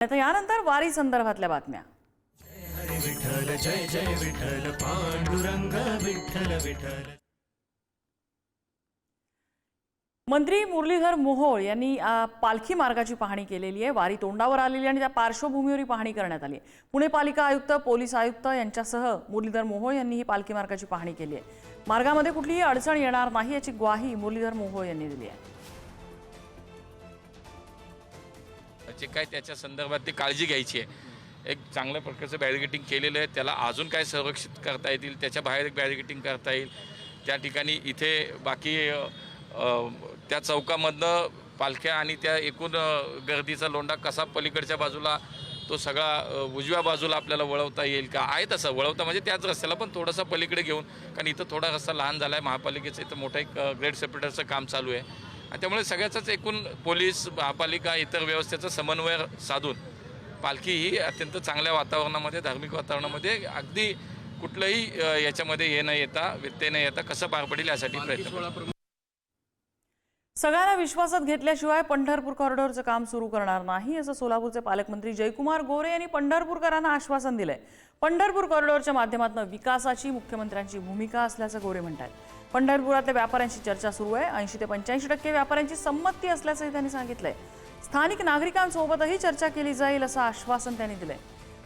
आता यानंतर वारी संदर्भातल्या बातम्या. विठ्ठल जय जय विठ्ठल पांडुरंग विठ्ठल विठ्ठल मंत्री मुरलीधर मोहोळ यांनी पालखी मार्गाची पाहणी केलेली आहे. वारी तोंडावर आलेली आणि त्या पार्श्वभूमीवर पाहणी करण्यात आली आहे. पुणे पालिका आयुक्त पोलीस आयुक्त यांच्यासह मुरलीधर मोहोळ यांनी ही पालखी मार्गाची पाहणी केली आहे. मार्गामध्ये कुठलीही अडचण येणार नाही याची ग्वाही मुरलीधर मोहोळ यांनी दिली आहे. जे काय त्याच्या संदर्भात ती काळजी घ्यायची आहे. एक चांगल्या प्रकारचं बॅरिगेटिंग केलेलं आहे. त्याला अजून काय संरक्षित करता येतील त्याच्या बाहेर एक बॅरिगेटिंग करता येईल. त्या ठिकाणी इथे बाकी त्या चौकामधनं पालख्या आणि त्या एकूण गर्दीचा लोंढा कसा पलीकडच्या बाजूला तो सगळा उजव्या बाजूला आपल्याला वळवता येईल का? आहे तसं. वळवता म्हणजे त्याच रस्त्याला पण थोडासा पलीकडे घेऊन. कारण इथं थोडा रस्ता लहान झाला आहे महापालिकेचं इथं मोठं एक ग्रेड सेपरेटरचं काम चालू आहे. त्यामुळे सगळ्याचाच एकूण पोलीस महापालिका इतर व्यवस्थेचा समन्वय साधून पालखी ही अत्यंत चांगल्या वातावरणामध्ये धार्मिक वातावरणामध्ये अगदी कुठलंही याच्यामध्ये हे न येता व्यत्यय न येता कसं पार पडेल यासाठी प्रयत्न. सगळ्यांना विश्वासात घेतल्याशिवाय पंढरपूर कॉरिडॉरचं काम सुरू करणार नाही असं सोलापूरचे पालकमंत्री जयकुमार गोरे यांनी पंढरपूरकरांना आश्वासन दिलंय. पंढरपूर कॉरिडॉरच्या माध्यमातून विकासाची मुख्यमंत्र्यांची भूमिका असल्याचं गोरे म्हणतात पंढरपुरातल्या व्यापाऱ्यांशी चर्चा सुरू आहे. ऐंशी ते पंच्याऐंशी टक्के व्यापाऱ्यांची संमती असल्याचंही त्यांनी सांगितलंय. स्थानिक नागरिकांसोबतही चर्चा केली जाईल असं आश्वासन त्यांनी दिलंय.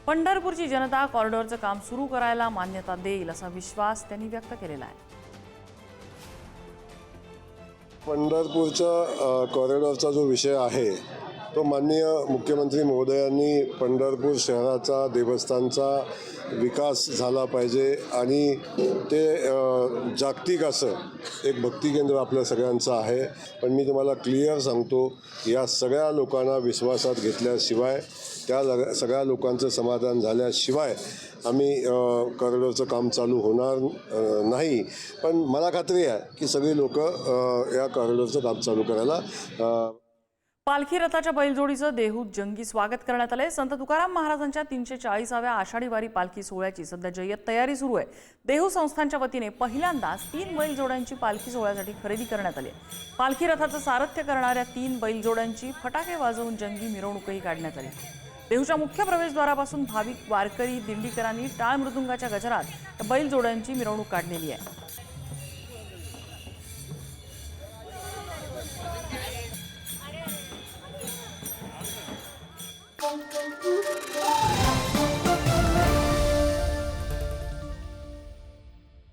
पंढरपूरची जनता कॉरिडॉरचं काम सुरू करायला मान्यता देईल असा विश्वास त्यांनी व्यक्त केलेला आहे. पंढरपूरच्या कॉरिडॉरचा जो विषय आहे तो माननीय मुख्यमंत्री महोदयांनी पंढरपूर शहराचा देवस्थानचा विकास झाला पाहिजे आणि ते जागतिक असं एक भक्ती केंद्र आपल्या सगळ्यांचं आहे. पण मी तुम्हाला क्लिअर सांगतो या सगळ्या लोकांना विश्वासात घेतल्याशिवाय त्या लग- सगळ्या लोकांचं समाधान झाल्याशिवाय आम्ही अ, कॉरिडॉरचं काम चालू होणार नाही. पण मला खात्री आहे की सगळी लोक या कॉरिडॉरचं काम चालू करायला पालखी रथाच्या बैलजोडीचं देहूत जंगी स्वागत करण्यात आलंय. संत तुकाराम महाराजांच्या तीनशे चाळीसाव्या आषाढी वारी पालखी सोहळ्याची सध्या जय्यत तयारी सुरू आहे. देहू संस्थांच्या वतीने पहिल्यांदाच तीन बैलजोड्यांची पालखी सोहळ्यासाठी खरेदी करण्यात आली आहे. पालखी रथाचं सारथ्य करणाऱ्या तीन बैलजोड्यांची फटाके वाजवून जंगी मिरवणूकही काढण्यात आली. देहूच्या मुख्य प्रवेशद्वारापासून भाविक वारकरी दिंडीकरांनी टाळ मृदुंगाच्या गजरात बैल बैलजोड्यांची मिरवणूक काढलेली आहे.